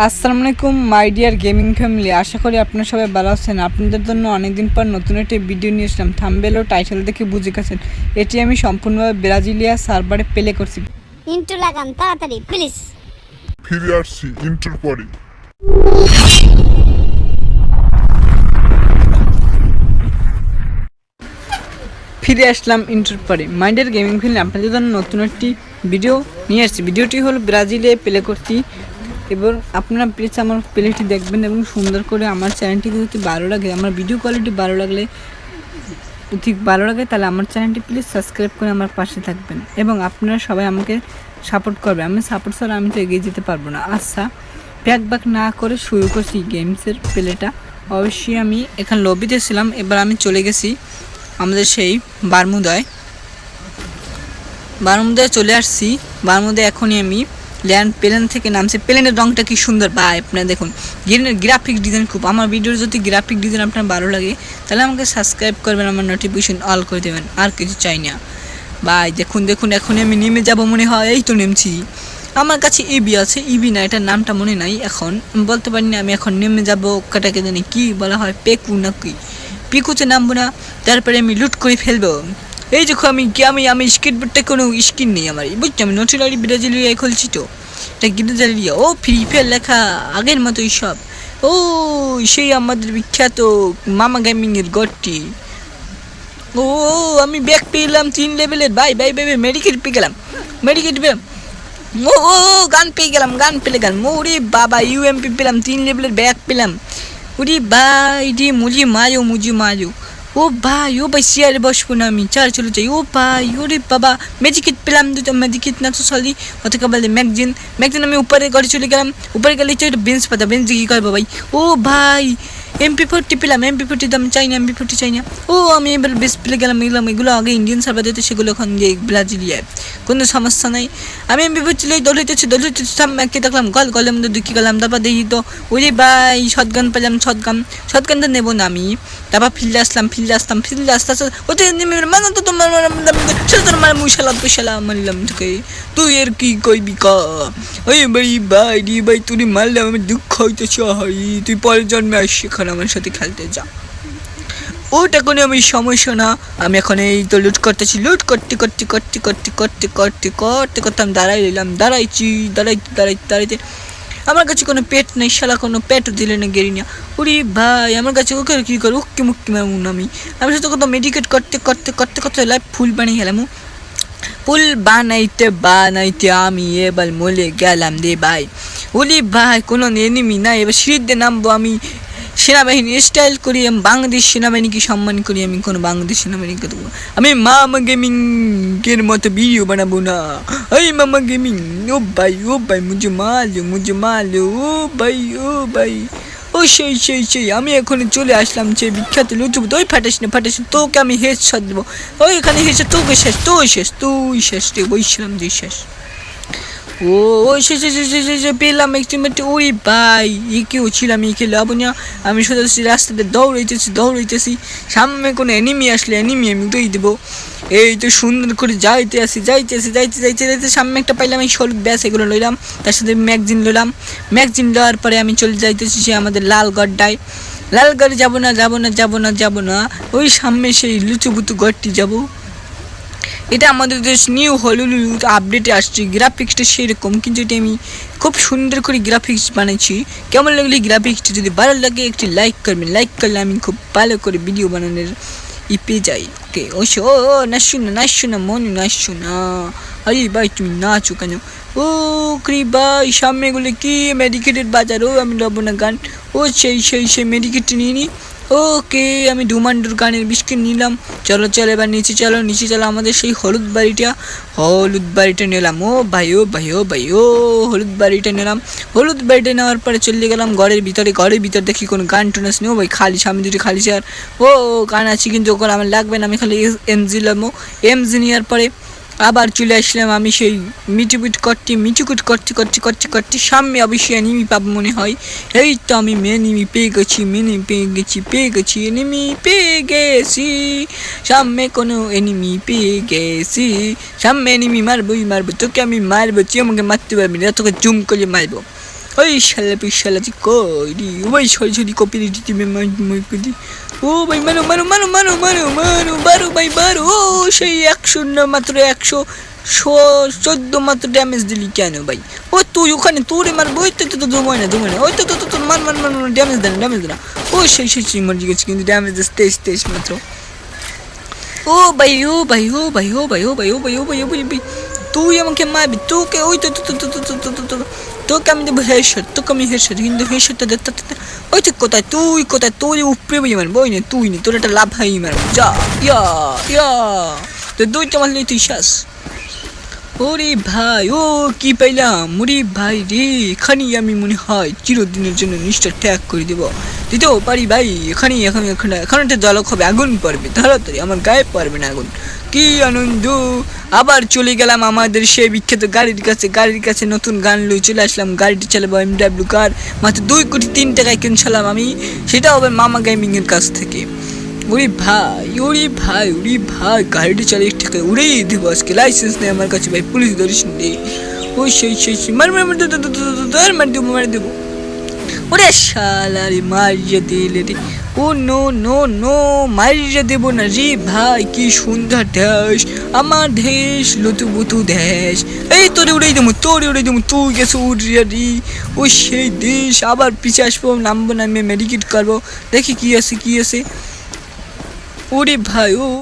আসসালামু আলাইকুম my dear gaming family. আশা করি আপনারা সবাই ভালো আছেন। আপনাদের জন্য অনেকদিন পর নতুন একটি ভিডিও নিয়ে এসলাম থাম্বেল ও টাইটেল দেখে বুঝে গেছেন। এটি আমি সম্পূর্ণভাবে ব্রাজিলিয়া সার্ভারে প্লে করছি। ইন্টু লাগান তাড়াতাড়ি প্লিজ। ফিরে আসছি ইন্টার পরে। ফিরে আসলাম ইন্টার পরে। মাইন্ডের গেমিং ফিল্মে আপনাদের জন্য নতুন একটি ভিডিও নিয়ে আসছি ভিডিওটি হলো ব্রাজিলে প্লে করছি। এবং আপনারা প্লিজ আমার প্লেটি দেখবেন এবং সুন্দর করে আমার চ্যানেলটি যদি ভালো লাগে, আমার ভিডিও কোয়ালিটি ভালো লাগলে ঠিক ভালো লাগে, তাহলে আমার চ্যানেলটি প্লিজ সাবস্ক্রাইব করে আমার পাশে থাকবেন এবং আপনারা সবাই আমাকে সাপোর্ট করবে আমি সাপোর্ট ছাড়া আমি তো এগিয়ে যেতে পারব না। আচ্ছা ব্যাক ব্যাক না করে শুরু করছি গেমসের প্লেটা অবশ্যই আমি এখানে লবিতে ছিলাম, এবার আমি চলে গেছি আমাদের সেই বারমুদায়। বারমুদায় চলে আসছি। বারমুদায় এখনই আমি ল্যান্ড প্লেন থেকে নামছে। প্লেনের রংটা কি সুন্দর? বা আপনারা দেখুন। গ্রাফিক ডিজাইন খুব আমার ভিডিওর যদি গ্রাফিক ডিজাইন আপনার ভালো লাগে, তাহলে আমাকে সাবস্ক্রাইব করবেন, আমার নোটিফিকেশন অল করে দেবেন। আর কিছু চাই না। ভাই, দেখুন দেখুন, এখনই আমি নেমে যাব মনে হয়। এই তো নেমছি। আমার কাছে ইবি আছে। ইবি না, এটার নামটা মনে নাই এখন। বলতে পারি না, আমি এখন নেমে যাব। কাটাকে জানি কি বলা হয়, পেকু না কি পিকুতে নামবো না। তারপরে আমি লুট করে ফেলব। এই দেখো আমি কি, আমি আমি স্কেটবোর্ডটা কোনো স্কিন নেই আমার। বুঝছি, আমি নটিলারি ব্রাজিলিয়ায় খুলছি তো। ব্রাজিলিয়া ও ফ্রি ফায়ার লেখা, আগের মতোই সব। ও, সেই আমাদের বিখ্যাত মামা গেমিংয়ের গড়টি ও, আমি ব্যাগ পেলাম তিন লেভেলের বাই বাই বাই মেডিকেট পেয়ে গেলাম। মেডিকেট পেলাম ও ও, গান পেয়ে গেলাম, গান পেলে গেলাম ওরে বাবা ইউএমপি পেলাম, তিন লেভেলের ব্যাগ পেলাম। ওরে ভাই, রে মুজি মারো মুজি মারো ओ बा यो बैसियाले बसेको नमी चार चुलो चाहिँ। ओ बा यो रे बाबा मेजिकिट पिलाम दु मेजिकिट न छलि कतिकाले म्यागजिन म्यागजिन हामी उपरे गरी चुली गेलाम उपरे गरी चाहिँ बिन्स पता बिन्स जिकि गयो भाइ ओ भाइ এমপি ফোরটি পেলাম এমপি ফোরটি দাম চাই না এমপি ফোরটি চাই না। ও, আমি এবার বেশ পেলে গেলাম এগুলাম এগুলো আগে ইন্ডিয়ান সার্ভার দিতে, সেগুলো এখন গিয়ে ব্রাজিলিয়ায়। কোনো সমস্যা নাই। আমি এমপি ফোরটি লই দল হইতেছি দল হইতেছি, সামনে দেখলাম, গল, গলের মধ্যে দুঃখী গেলাম, তারপর দেখি তো ওই ওরে ভাই শটগান পেলাম শটগান শটগানটা নেব না আমি। তারপর ফিল্ডে আসলাম ফিল্ডে আসলাম, ফিল্ডে আসতে আসতে ওতে মানে তো তোমার সেটা তোর মানে মুশালা তুশালা মারলাম তোকে। তুই এর কি কইবি ক? ওই ভাই ভাই, রে ভাই তুই মারলাম আমি দুঃখ হইতেছে তুই পরের জন্মে আসি এখানে আমার সাথে খেলতে যা ওটা কোনো আমি সমস্যা না আমি এখন এই তো লুট করতেছি, লুট করতে করতে করতে করতে করতে করতে করতে করতে আমি দাঁড়াই রইলাম, দাঁড়াইছি, দাঁড়াইতে দাঁড়াইতে দাঁড়াইতে। আমার কাছে কোনো পেট নেই, শালা, কোনো পেটও দিলে না গেরি না উরি ভাই, আমার কাছে ওকে কী করে? উক্কি মুক্কি মামুন আমি। আমি সাথে কত মেডিকেট করতে করতে করতে করতে লাইফ ফুল বানিয়ে গেলাম ফুল বানাইতে বানাইতে আমি এবার মলে গেলাম রে ভাই। উলি ভাই, কোনো এনিমি না এবার সিঁড়িতে নামবো আমি। সেনাবাহিনী, স্টাইল করি আমি বাংলাদেশ সেনাবাহিনীকে সম্মান করি আমি কোনো বাংলাদেশ সেনাবাহিনীকে দেবো আমি মামা গেমিংয়ের মতো ভিডিও বানাবো না। ওই মামা গেমিং, ও ভাই ও ভাই মুঝে মালো মুঝে মালো ও ভাই ও ভাই। ও সেই সেই সেই, আমি এখন চলে আসলাম সেই বিখ্যাত লুচুব ওই ফাটাস না, ফাটাস তোকে আমি হেস ছাড় দেবো। ওই এখানে হেসে তোকে শেষ, তুই শেষ তুই শেষ রে বইছিলাম তুই শেষ। ও ওই সে সে সে পেলাম ওই ভাই ই কেউ ছিলাম খেলে না আমি সোজা রাস্তাতে দৌড়াইতেছি দৌড়াইতেছি সামনে কোনো এনিমি আসলে এনিমি আমি উঠেই দেবো এই তো সুন্দর করে যাইতে আসি যাইতে আসি যাইতে যাইতে যাইতে সামনে একটা পাইলাম এই সরুদ ব্যাস এগুলো লইলাম তার সাথে ম্যাগজিন লইলাম ম্যাগজিন লওয়ার পরে আমি চলে যাইতেছি সে আমাদের লাল গড্ডায় লাল গড়ে যাব না যাব না যাব না যাব না ওই সামনে সেই লুচুপুতু গড়টি যাব এটা আমাদের দেশ নিউ হলিউড আপডেটে আসছে গ্রাফিক্সটা সেরকম, কিন্তু এটা আমি খুব সুন্দর করে গ্রাফিক্স বানাইছি কেমন লাগলে গ্রাফিক্সটা যদি ভালো লাগে, একটি লাইক করবেন। লাইক করলে আমি খুব ভালো করে ভিডিও বানানোর ই পেয়ে যাই। ওকে ও সে ও নাচছো না নাচছো না মনে নাচছো না আরে ভাই, তুমি নাচো কেন? ও ক্রি ভাই, সামনে এগুলো কি? মেডিকেটের বাজার, ও আমি লব না, গান। ও সেই সেই সেই মেডিকেট নিয়ে নিই ওকে, আমি ডুমান্ডুর গানের বিস্কিট নিলাম। চলো চলো, এবার নিচে চলো নিচে চলো আমাদের সেই হলুদ বাড়িটা। হলুদ বাড়িটা নিলাম। ও ভাই ও ভাই ও ভাই, ও হলুদ বাড়িটা নিলাম। হলুদ বাড়িটা নেওয়ার পরে চলে গেলাম ঘরের ভিতরে। ঘরের ভিতরে দেখি কোনো গান টুন আসনি। ও ভাই, খালি সামনে দুটি খালি চেয়ার ও, গান আছে কিন্তু ওখানে আমার লাগবে না। আমি খালি এমজি লামো এমজি নেওয়ার পরে আবার চলে আসলাম আমি সেই মিটুকুট করতে মিটুকুট করতে করতে করতে করতে সামনে অবশ্যই এনিমি পাবো মনে হয়। এই তো আমি এনিমি পেয়ে গেছি মেনি পেয়ে গেছি পেয়ে গেছি এনিমি পেয়ে গেছি। সামনে কোনো এনিমি পেয়ে গেছি। সামনে এনিমি মারবোই মারবো তোকে আমি মারবো, তুই আমাকে মারতে পারবি না, তোকে জুম করে মারবো। ওই শালা পিশালা তুই কই রে? ও ভাই সরি সরি কপি দিতে। ও ভাই মারো মারো মারো মারো মারো মারো বারো ভাই বারো ও সেই একশো না মাত্র একশো চোদ্দ মাত্র ড্যামেজ দিলি কেন ভাই ও তুই ওখানে তোরে মারবো ওই তো তো জমায় না জমায় না ওই তো তো তোর মার মার মার ড্যামেজ দেন ড্যামেজ দেন ও সেই সেই সেই মরে গেছে কিন্তু ড্যামেজ দিস তেইশ তেইশ মাত্র ও ভাই ও ভাই ও ভাই ও ভাই ও ভাই ও ভাই ও ভাই ও ভাই ভাই তুই আমাকে মারবি তোকে ওই তো তো তো তো তো তো তো তো তোকে আমি দেবো হেডশট তোকে আমি হেডশট কিন্তু হেডশটটা দেখতে ওই তো কোথায় তুই কোথায় তোর উপরে বই মারবো ওই নে তুই নে তোর একটা লাভ হাই মারবো যা ইয়া ইয়া তো দুইটা মারলে তুই শ্বাস ওরে ভাই ও কি পাইলাম ওরে ভাই রে এখানেই আমি মনে হয় চিরদিনের জন্য নিষ্ঠা ত্যাগ করে দেবো দিতেও পারি ভাই এখানেই এখন এখানে এখানে একটা জলক হবে আগুন পড়বে তাড়াতাড়ি আমার গায়ে পড়বে না আগুন কি আনন্দ আবার চলে গেলাম আমাদের সেই বিখ্যাত গাড়ির কাছে গাড়ির কাছে নতুন গান লই চলে আসলাম গাড়িটি চালাবো এম ডাব্লিউ কার মাত্র দুই কোটি তিন টাকায় কিনছিলাম আমি সেটা হবে মামা গেমিংয়ের কাছ থেকে ওরে ভাই ওরে ভাই ওরে ভাই গাড়িটি চালিয়ে ঠিক উড়েই দেবো আজকে লাইসেন্স নেই আমার কাছে ভাই পুলিশ ধরিস নে ওই সেই সেই মার মার মার দে- দে- দে- দে- দে- দে- মার দেবো মার দেবো ওরে শালা রে মারিয়ে দিলে রে। ও নো নো নো, মারিয়ে দেবো না রে ভাই, কি সুন্দর দেশ। আমার দেশ লতু বুতু দেশ। এই তোরে উড়াই দেবো, তোরে উড়াই দেবো, তুই গেছো উড়িয়া রি ও সেই দেশ, আবার পিছিয়ে আসব, নামবো নামে মেডিকেট করব। দেখি কি আছে কি আছে। ওরে ভাই, ও